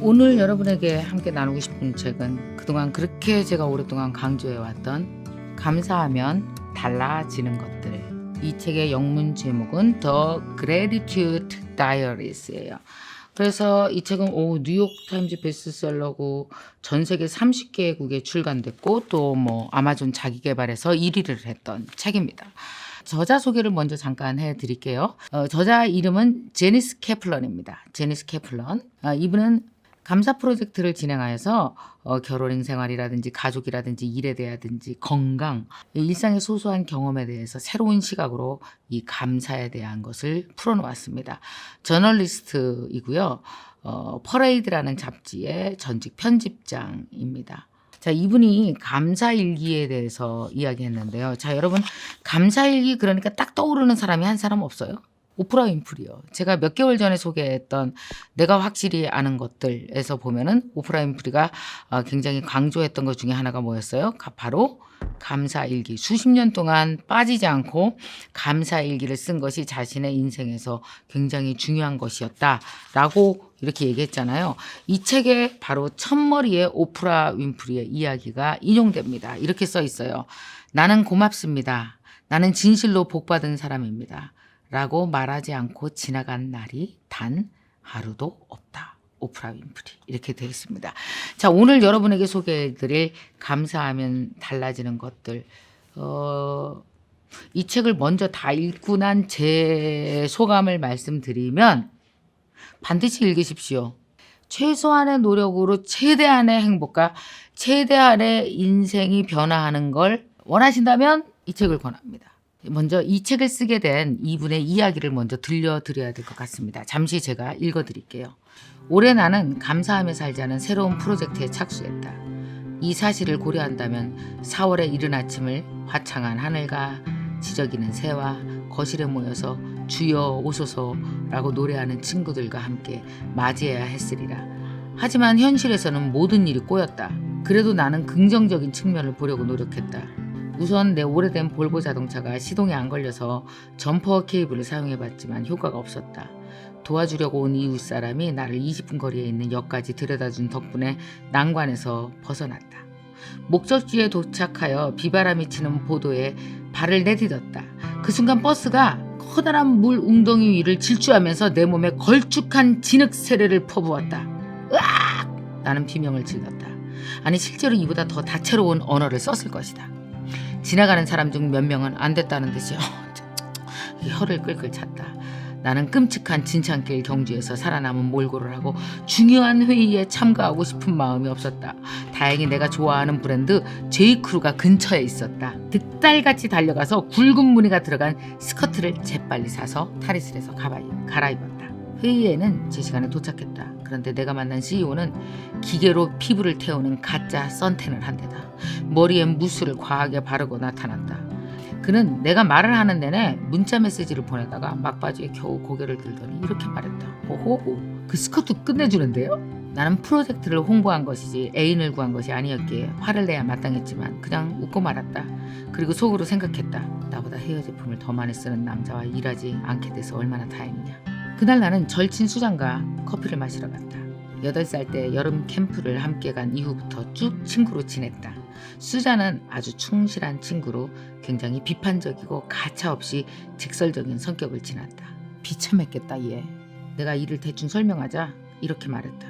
오늘 여러분에게 함께 나누고 싶은 책은 그동안 그렇게 제가 오랫동안 강조해왔던 감사하면 달라지는 것들. 이 책의 영문 제목은 The Gratitude Diaries예요. 그래서 이 책은 오, 뉴욕 타임즈 베스트셀러고 전 세계 30개국에 출간됐고 또 뭐 아마존 자기 개발에서 1위를 했던 책입니다. 저자 소개를 먼저 잠깐 해드릴게요. 어, 저자 이름은 제니스 캐플런입니다. 제니스 캐플런. 아, 이분은 감사 프로젝트를 진행하여서 어, 결혼 생활이라든지 가족이라든지 일에 대하든지 건강, 일상의 소소한 경험에 대해서 새로운 시각으로 이 감사에 대한 것을 풀어놓았습니다. 저널리스트이고요. 어, 퍼레이드라는 잡지의 전직 편집장입니다. 자, 이분이 감사일기에 대해서 이야기했는데요. 자, 여러분, 감사일기 그러니까 딱 떠오르는 사람이 한 사람 없어요? 오프라 윈프리요. 제가 몇 개월 전에 소개했던 내가 확실히 아는 것들에서 보면은 오프라 윈프리가 어, 굉장히 강조했던 것 중에 하나가 뭐였어요? 가- 바로 감사일기. 수십 년 동안 빠지지 않고 감사일기를 쓴 것이 자신의 인생에서 굉장히 중요한 것이었다라고 이렇게 얘기했잖아요. 이 책에 바로 첫머리에 오프라 윈프리의 이야기가 인용됩니다. 이렇게 써 있어요. 나는 고맙습니다. 나는 진실로 복받은 사람입니다. 라고 말하지 않고 지나간 날이 단 하루도 없다. 오프라 윈프리 이렇게 되어 있습니다. 자 오늘 여러분에게 소개해드릴 감사하면 달라지는 것들 어, 이 책을 먼저 다 읽고 난 제 소감을 말씀드리면 반드시 읽으십시오. 최소한의 노력으로 최대한의 행복과 최대한의 인생이 변화하는 걸 원하신다면 이 책을 권합니다. 먼저 이 책을 쓰게 된 이분의 이야기를 먼저 들려드려야 될 것 같습니다. 잠시 제가 읽어드릴게요. 올해 나는 감사하며 살자는 새로운 프로젝트에 착수했다. 이 사실을 고려한다면 4월의 이른 아침을 화창한 하늘과 지저귀는 새와 거실에 모여서 주여 오소서라고 노래하는 친구들과 함께 맞이해야 했으리라. 하지만 현실에서는 모든 일이 꼬였다. 그래도 나는 긍정적인 측면을 보려고 노력했다. 우선 내 오래된 볼보 자동차가 시동이 안 걸려서 점퍼 케이블을 사용해봤지만 효과가 없었다. 도와주려고 온 이웃 사람이 나를 20분 거리에 있는 역까지 데려다준 덕분에 난관에서 벗어났다. 목적지에 도착하여 비바람이 치는 보도에 발을 내딛었다. 그 순간 버스가 커다란 물 웅덩이 위를 질주하면서 내 몸에 걸쭉한 진흙 세례를 퍼부었다. 으악! 나는 비명을 질렀다. 아니 실제로 이보다 더 다채로운 언어를 썼을 것이다. 지나가는 사람 중 몇 명은 안 됐다는 듯이 이 혀를 끌끌 찼다. 나는 끔찍한 진창길 경주에서 살아남은 몰골을 하고 중요한 회의에 참가하고 싶은 마음이 없었다. 다행히 내가 좋아하는 브랜드 제이크루가 근처에 있었다. 득달같이 달려가서 굵은 무늬가 들어간 스커트를 재빨리 사서 탈의실에서 가봐이, 갈아입었다. 회의에는 제 시간에 도착했다. 그런데 내가 만난 CEO는 기계로 피부를 태우는 가짜 선텐을 한 데다 머리에 무스를 과하게 바르고 나타났다. 그는 내가 말을 하는 내내 문자 메시지를 보내다가 막바지에 겨우 고개를 들더니 이렇게 말했다. 오호, 그 스커트 끝내주는데요? 나는 프로젝트를 홍보한 것이지 애인을 구한 것이 아니었기에 화를 내야 마땅했지만 그냥 웃고 말았다. 그리고 속으로 생각했다. 나보다 헤어 제품을 더 많이 쓰는 남자와 일하지 않게 돼서 얼마나 다행이냐. 그날 나는 절친 수장과 커피를 마시러 갔다. 8살 때 여름 캠프를 함께 간 이후부터 쭉 친구로 지냈다. 수자는 아주 충실한 친구로 굉장히 비판적이고 가차없이 직설적인 성격을 지났다. 비참했겠다 얘. 내가 이를 대충 설명하자 이렇게 말했다.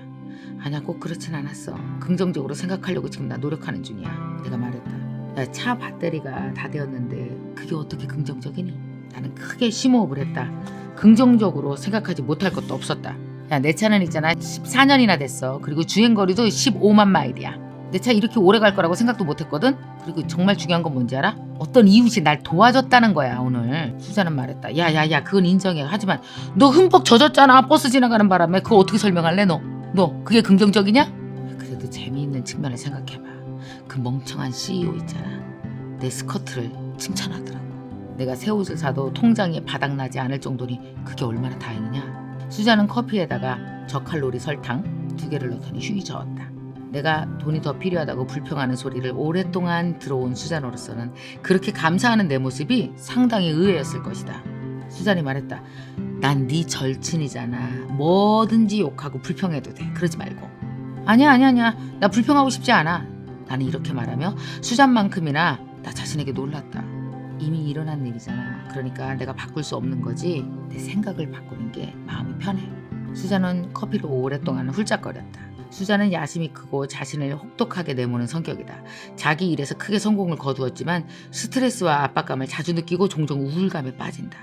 아니야 꼭 그렇진 않았어. 긍정적으로 생각하려고 지금 나 노력하는 중이야. 내가 말했다. 야, 차 배터리가 다 되었는데 그게 어떻게 긍정적이니? 나는 크게 심호흡을 했다. 긍정적으로 생각하지 못할 것도 없었다. 야, 내 차는 있잖아. 14년이나 됐어. 그리고 주행 거리도 15만 마일이야. 내 차 이렇게 오래 갈 거라고 생각도 못 했거든? 그리고 정말 중요한 건 뭔지 알아? 어떤 이웃이 날 도와줬다는 거야, 오늘. 수자는 말했다. 야, 야, 야, 그건 인정해. 하지만 너 흠뻑 젖었잖아. 버스 지나가는 바람에. 그거 어떻게 설명할래, 너? 너, 그게 긍정적이냐? 그래도 재미있는 측면을 생각해봐. 그 멍청한 CEO 있잖아. 내 스커트를 칭찬하더라고. 내가 새 옷을 사도 통장에 바닥나지 않을 정도니 그게 얼마나 다행이냐. 수자는 커피에다가 저칼로리 설탕 두 개를 넣더니 휘 저었다. 내가 돈이 더 필요하다고 불평하는 소리를 오랫동안 들어온 수잔으로서는 그렇게 감사하는 내 모습이 상당히 의외였을 것이다. 수잔이 말했다. 난 네 절친이잖아. 뭐든지 욕하고 불평해도 돼. 그러지 말고. 아니야 아니야 아니야. 나 불평하고 싶지 않아. 나는 이렇게 말하며 수잔만큼이나 나 자신에게 놀랐다. 이미 일어난 일이잖아. 그러니까 내가 바꿀 수 없는 거지. 내 생각을 바꾸는 게 마음이 편해. 수잔은 커피를 오랫동안 훌쩍거렸다. 수잔은 야심이 크고 자신을 혹독하게 내모는 성격이다. 자기 일에서 크게 성공을 거두었지만 스트레스와 압박감을 자주 느끼고 종종 우울감에 빠진다.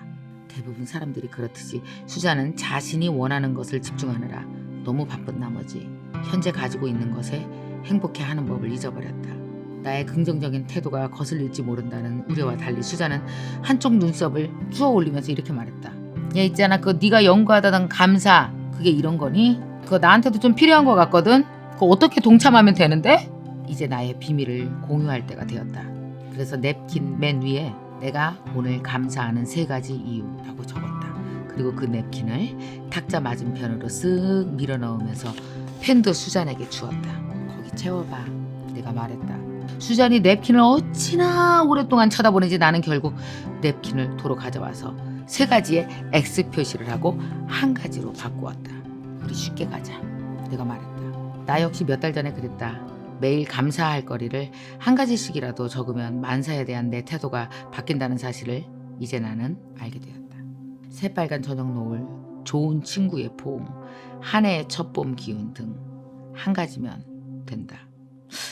대부분 사람들이 그렇듯이 수잔은 자신이 원하는 것을 집중하느라 너무 바쁜 나머지 현재 가지고 있는 것에 행복해하는 법을 잊어버렸다. 나의 긍정적인 태도가 거슬릴지 모른다는 우려와 달리 수잔은 한쪽 눈썹을 쭈어 올리면서 이렇게 말했다. 야 있잖아 그 네가 연구하다던 감사 그게 이런 거니? 그거 나한테도 좀 필요한 것 같거든. 그거 어떻게 동참하면 되는데? 이제 나의 비밀을 공유할 때가 되었다. 그래서 냅킨 맨 위에 내가 오늘 감사하는 세 가지 이유라고 적었다. 그리고 그 냅킨을 탁자 맞은편으로 쓱 밀어 넣으면서 펜도 수잔에게 주었다. 거기 채워봐. 내가 말했다. 수잔이 냅킨을 어찌나 오랫동안 쳐다보는지 나는 결국 냅킨을 도로 가져와서 세 가지의 X 표시를 하고 한 가지로 바꾸었다. 우리 쉽게 가자. 내가 말했다. 나 역시 몇 달 전에 그랬다. 매일 감사할 거리를 한 가지씩이라도 적으면 만사에 대한 내 태도가 바뀐다는 사실을 이제 나는 알게 되었다. 새빨간 저녁 노을, 좋은 친구의 포옹, 한 해의 첫 봄 기운 등 한 가지면 된다.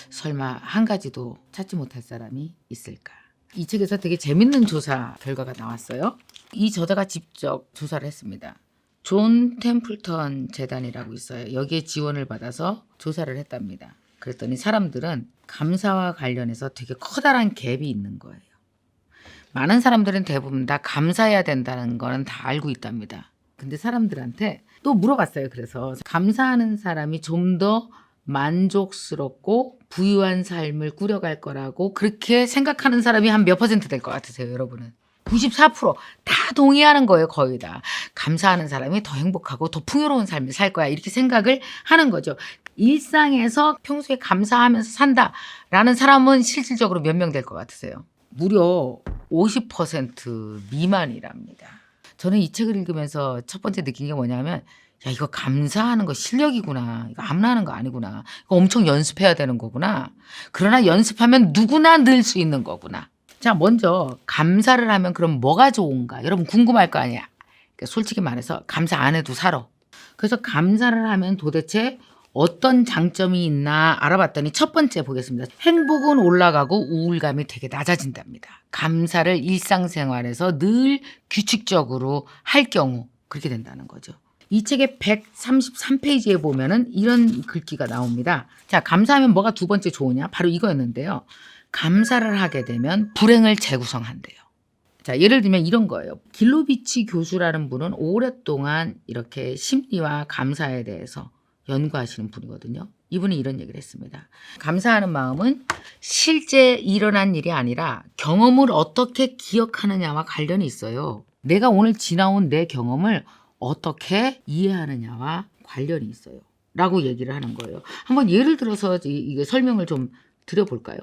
설마 한 가지도 찾지 못할 사람이 있을까? 이 책에서 되게 재밌는 조사 결과가 나왔어요. 이 저자가 직접 조사를 했습니다. 존 템플턴 재단이라고 있어요. 여기에 지원을 받아서 조사를 했답니다. 그랬더니 사람들은 감사와 관련해서 되게 커다란 갭이 있는 거예요. 많은 사람들은 대부분 다 감사해야 된다는 거는 다 알고 있답니다. 근데 사람들한테 또 물어봤어요. 그래서 감사하는 사람이 좀 더 만족스럽고 부유한 삶을 꾸려갈 거라고 그렇게 생각하는 사람이 한 몇 퍼센트 될 것 같으세요, 여러분은? 94%다 동의하는 거예요, 거의 다. 감사하는 사람이 더 행복하고 더 풍요로운 삶을 살 거야. 이렇게 생각을 하는 거죠. 일상에서 평소에 감사하면서 산다라는 사람은 실질적으로 몇 명 될 것 같으세요? 무려 50% 미만이랍니다. 저는 이 책을 읽으면서 첫 번째 느낀 게 뭐냐면 야 이거 감사하는 거 실력이구나. 이거 아무나 하는 거 아니구나. 이거 엄청 연습해야 되는 거구나. 그러나 연습하면 누구나 늘 수 있는 거구나. 자 먼저 감사를 하면 그럼 뭐가 좋은가? 여러분 궁금할 거 아니야. 그러니까 솔직히 말해서 감사 안 해도 살아. 그래서 감사를 하면 도대체 어떤 장점이 있나 알아봤더니 첫 번째 보겠습니다. 행복은 올라가고 우울감이 되게 낮아진답니다. 감사를 일상생활에서 늘 규칙적으로 할 경우 그렇게 된다는 거죠. 이 책의 133페이지에 보면은 이런 글귀가 나옵니다. 자, 감사하면 뭐가 두 번째 좋으냐? 바로 이거였는데요. 감사를 하게 되면 불행을 재구성한대요. 자, 예를 들면 이런 거예요. 길로비치 교수라는 분은 오랫동안 이렇게 심리와 감사에 대해서 연구하시는 분이거든요. 이분이 이런 얘기를 했습니다. 감사하는 마음은 실제 일어난 일이 아니라 경험을 어떻게 기억하느냐와 관련이 있어요. 내가 오늘 지나온 내 경험을 어떻게 이해하느냐와 관련이 있어요. 라고 얘기를 하는 거예요. 한번 예를 들어서 이- 이게 설명을 좀 드려볼까요?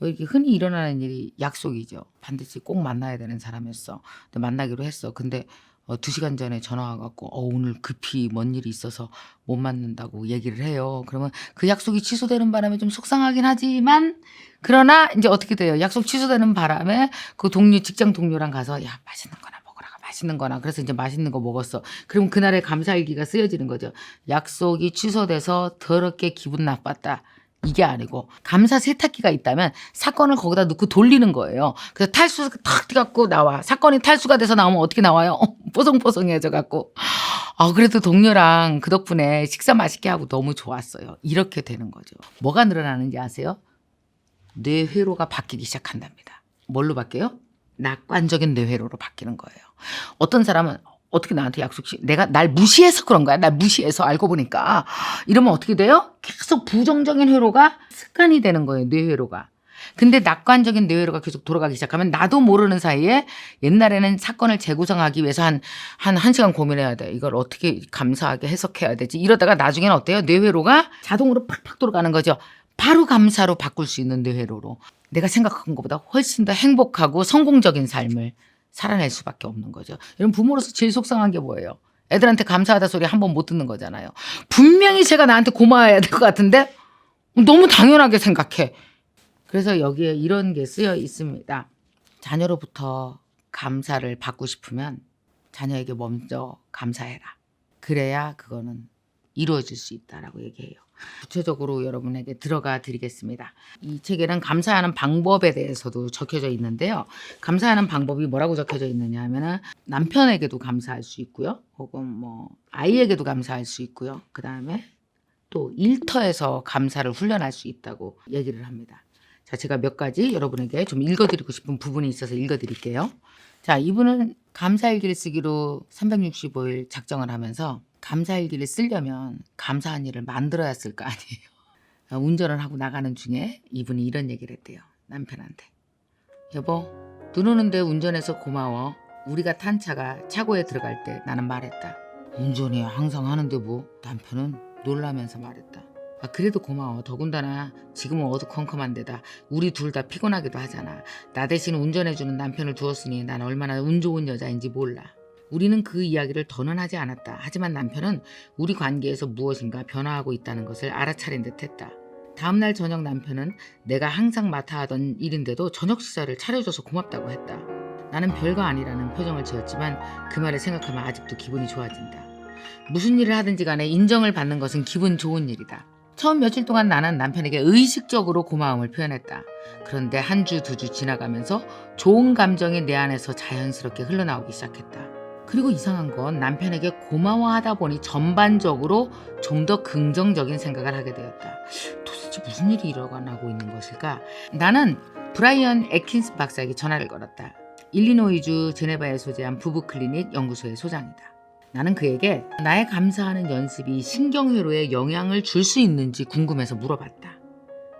어, 이게 흔히 일어나는 일이 약속이죠. 반드시 꼭 만나야 되는 사람이었어. 근데 만나기로 했어. 근데 어, 두 시간 전에 전화 와갖고 어, 오늘 급히 뭔 일이 있어서 못 만난다고 얘기를 해요. 그러면 그 약속이 취소되는 바람에 좀 속상하긴 하지만 그러나 이제 어떻게 돼요? 약속 취소되는 바람에 그 동료 직장 동료랑 가서 야 맛있는 거나 맛있는 거나 그래서 이제 맛있는 거 먹었어. 그럼 그날의 감사일기가 쓰여지는 거죠. 약속이 취소돼서 더럽게 기분 나빴다. 이게 아니고 감사 세탁기가 있다면 사건을 거기다 넣고 돌리는 거예요. 그래서 탈수 탁 뛰갖고 나와. 사건이 탈수가 돼서 나오면 어떻게 나와요? 어, 뽀송뽀송해져 갖고. 아 그래도 동료랑 그 덕분에 식사 맛있게 하고 너무 좋았어요. 이렇게 되는 거죠. 뭐가 늘어나는지 아세요? 뇌 회로가 바뀌기 시작한답니다. 뭘로 바뀌어요? 낙관적인 뇌회로로 바뀌는 거예요. 어떤 사람은 어떻게 나한테 약속 시 내가 날 무시해서 그런 거야. 날 무시해서 알고 보니까 이러면 어떻게 돼요? 계속 부정적인 회로가 습관이 되는 거예요. 뇌회로가. 근데 낙관적인 뇌회로가 계속 돌아가기 시작하면 나도 모르는 사이에 옛날에는 사건을 재구성하기 위해서 한, 한, 한 시간 고민해야 돼. 이걸 어떻게 감사하게 해석해야 되지? 이러다가 나중에는 어때요? 뇌회로가 자동으로 팍팍 돌아가는 거죠. 바로 감사로 바꿀 수 있는 뇌회로로. 내가 생각한 것보다 훨씬 더 행복하고 성공적인 삶을 살아낼 수밖에 없는 거죠. 여러분 부모로서 제일 속상한 게 뭐예요? 애들한테 감사하다 소리 한 번 못 듣는 거잖아요. 분명히 제가 나한테 고마워해야 될 것 같은데 너무 당연하게 생각해. 그래서 여기에 이런 게 쓰여 있습니다. 자녀로부터 감사를 받고 싶으면 자녀에게 먼저 감사해라. 그래야 그거는 이루어질 수 있다라고 얘기해요. 구체적으로 여러분에게 들어가 드리겠습니다. 이 책에는 감사하는 방법에 대해서도 적혀져 있는데요. 감사하는 방법이 뭐라고 적혀져 있느냐 하면은 남편에게도 감사할 수 있고요. 혹은 뭐 아이에게도 감사할 수 있고요. 그다음에 또 일터에서 감사를 훈련할 수 있다고 얘기를 합니다. 자, 제가 몇 가지 여러분에게 좀 읽어드리고 싶은 부분이 있어서 읽어드릴게요. 자, 이분은 감사일기를 쓰기로 365일 작정을 하면서 감사일기를 쓰려면 감사한 일을 만들어야 쓸 거 아니에요. 어, 운전을 하고 나가는 중에 이분이 이런 얘기를 했대요. 남편한테. 여보, 눈 오는데 운전해서 고마워. 우리가 탄 차가 차고에 들어갈 때 나는 말했다. 운전해 항상 하는데 뭐 남편은 놀라면서 말했다. 아, 그래도 고마워. 더군다나 지금은 어두컴컴한 데다 우리 둘 다 피곤하기도 하잖아. 나 대신 운전해주는 남편을 두었으니 난 얼마나 운 좋은 여자인지 몰라. 우리는 그 이야기를 더는 하지 않았다. 하지만 남편은 우리 관계에서 무엇인가 변화하고 있다는 것을 알아차린 듯 했다. 다음날 저녁 남편은 내가 항상 맡아 하던 일인데도 저녁 식사를 차려줘서 고맙다고 했다. 나는 별거 아니라는 표정을 지었지만 그 말을 생각하면 아직도 기분이 좋아진다. 무슨 일을 하든지 간에 인정을 받는 것은 기분 좋은 일이다. 처음 며칠 동안 나는 남편에게 의식적으로 고마움을 표현했다. 그런데 한 주, 두 주 지나가면서 좋은 감정이 내 안에서 자연스럽게 흘러나오기 시작했다. 그리고 이상한 건 남편에게 고마워하다 보니 전반적으로 좀 더 긍정적인 생각을 하게 되었다. 도대체 무슨 일이 일어나고 있는 것일까? 나는 브라이언 에킨스 박사에게 전화를 걸었다. 일리노이주 제네바에 소재한 부부 클리닉 연구소의 소장이다. 나는 그에게 나의 감사하는 연습이 신경회로에 영향을 줄 수 있는지 궁금해서 물어봤다.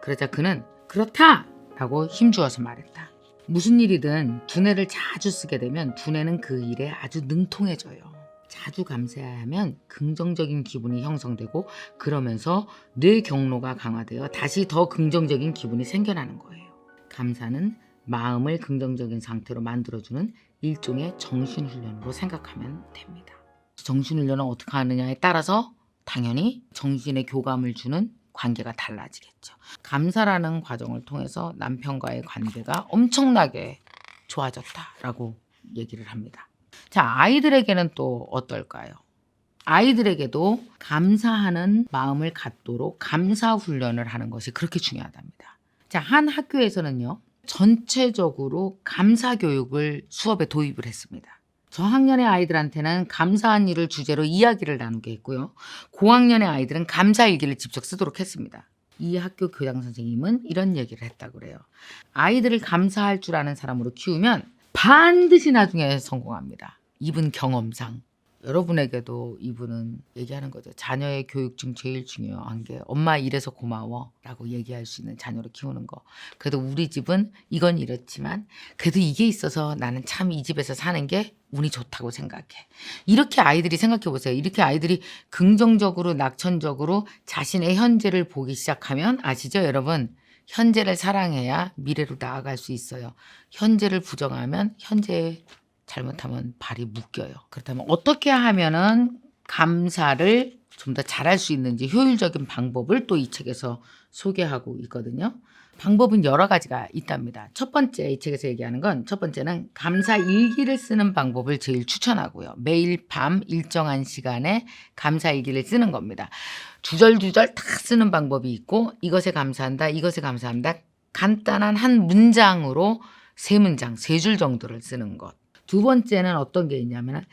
그러자 그는 그렇다! 라고 힘주어서 말했다. 무슨 일이든 두뇌를 자주 쓰게 되면 두뇌는 그 일에 아주 능통해져요. 자주 감사해야 하면 긍정적인 기분이 형성되고 그러면서 뇌 경로가 강화되어 다시 더 긍정적인 기분이 생겨나는 거예요. 감사는 마음을 긍정적인 상태로 만들어주는 일종의 정신훈련으로 생각하면 됩니다. 정신훈련은 어떻게 하느냐에 따라서 당연히 정신의 교감을 주는 관계가 달라지겠죠. 감사라는 과정을 통해서 남편과의 관계가 엄청나게 좋아졌다라고 얘기를 합니다. 자, 아이들에게는 또 어떨까요? 아이들에게도 감사하는 마음을 갖도록 감사 훈련을 하는 것이 그렇게 중요하답니다. 자, 한 학교에서는요, 전체적으로 감사 교육을 수업에 도입을 했습니다. 저학년의 아이들한테는 감사한 일을 주제로 이야기를 나누게 했고요. 고학년의 아이들은 감사 일기를 직접 쓰도록 했습니다. 이 학교 교장 선생님은 이런 얘기를 했다고 그래요. 아이들을 감사할 줄 아는 사람으로 키우면 반드시 나중에 성공합니다. 이분 경험상. 여러분에게도 이분은 얘기하는 거죠. 자녀의 교육 중 제일 중요한 게 엄마 이래서 고마워 라고 얘기할 수 있는 자녀를 키우는 거. 그래도 우리 집은 이건 이렇지만 그래도 이게 있어서 나는 참 이 집에서 사는 게 운이 좋다고 생각해. 이렇게 아이들이 생각해 보세요. 이렇게 아이들이 긍정적으로 낙천적으로 자신의 현재를 보기 시작하면 아시죠, 여러분? 현재를 사랑해야 미래로 나아갈 수 있어요. 현재를 부정하면 현재에 잘못하면 발이 묶여요. 그렇다면 어떻게 하면은 감사를 좀 더 잘할 수 있는지 효율적인 방법을 또 이 책에서 소개하고 있거든요. 방법은 여러 가지가 있답니다. 첫 번째 이 책에서 얘기하는 건 첫 번째는 감사 일기를 쓰는 방법을 제일 추천하고요. 매일 밤 일정한 시간에 감사 일기를 쓰는 겁니다. 주절주절 다 쓰는 방법이 있고 이것에 감사한다, 이것에 감사합니다. 간단한 한 문장으로 세 문장, 세 줄 정도를 쓰는 것. 두 번째는 어떤 게 있냐면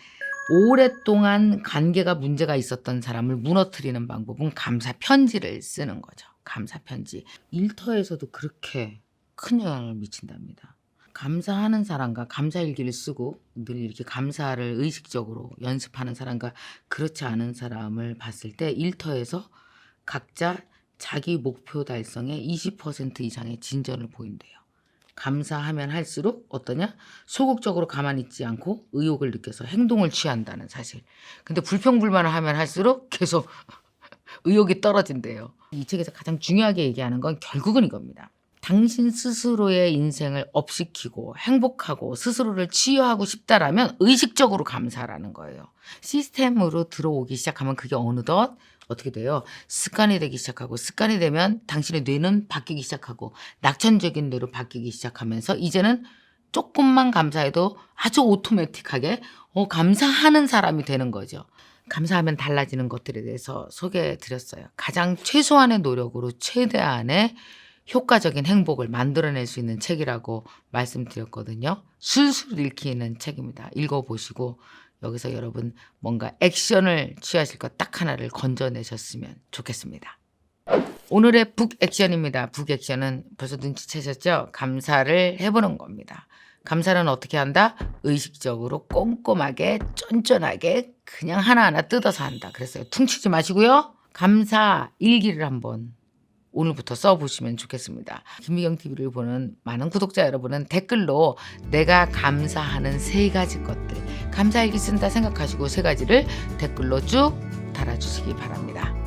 오랫동안 관계가 문제가 있었던 사람을 무너뜨리는 방법은 감사 편지를 쓰는 거죠. 감사 편지. 일터에서도 그렇게 큰 영향을 미친답니다. 감사하는 사람과 감사 일기를 쓰고 늘 이렇게 감사를 의식적으로 연습하는 사람과 그렇지 않은 사람을 봤을 때 일터에서 각자 자기 목표 달성에 20% 이상의 진전을 보인대요. 감사하면 할수록 어떠냐? 소극적으로 가만히 있지 않고 의욕을 느껴서 행동을 취한다는 사실. 근데 불평불만을 하면 할수록 계속 의욕이 떨어진대요. 이 책에서 가장 중요하게 얘기하는 건 결국은 이겁니다. 당신 스스로의 인생을 업시키고 행복하고 스스로를 치유하고 싶다라면 의식적으로 감사라는 거예요. 시스템으로 들어오기 시작하면 그게 어느덧 어떻게 돼요? 습관이 되기 시작하고 습관이 되면 당신의 뇌는 바뀌기 시작하고 낙천적인 뇌로 바뀌기 시작하면서 이제는 조금만 감사해도 아주 오토매틱하게 어, 감사하는 사람이 되는 거죠. 감사하면 달라지는 것들에 대해서 소개해 드렸어요. 가장 최소한의 노력으로 최대한의 효과적인 행복을 만들어낼 수 있는 책이라고 말씀드렸거든요. 술술 읽히는 책입니다. 읽어보시고 여기서 여러분 뭔가 액션을 취하실 것 딱 하나를 건져내셨으면 좋겠습니다. 오늘의 북액션입니다. 북액션은 벌써 눈치채셨죠? 감사를 해보는 겁니다. 감사는 어떻게 한다? 의식적으로 꼼꼼하게 쫀쫀하게 그냥 하나하나 뜯어서 한다. 그랬어요. 퉁치지 마시고요. 감사 일기를 한번 오늘부터 써보시면 좋겠습니다. 김미경 TV를 보는 많은 구독자 여러분은 댓글로 내가 감사하는 세 가지 것들 감사일기 쓴다 생각하시고 세 가지를 댓글로 쭉 달아주시기 바랍니다.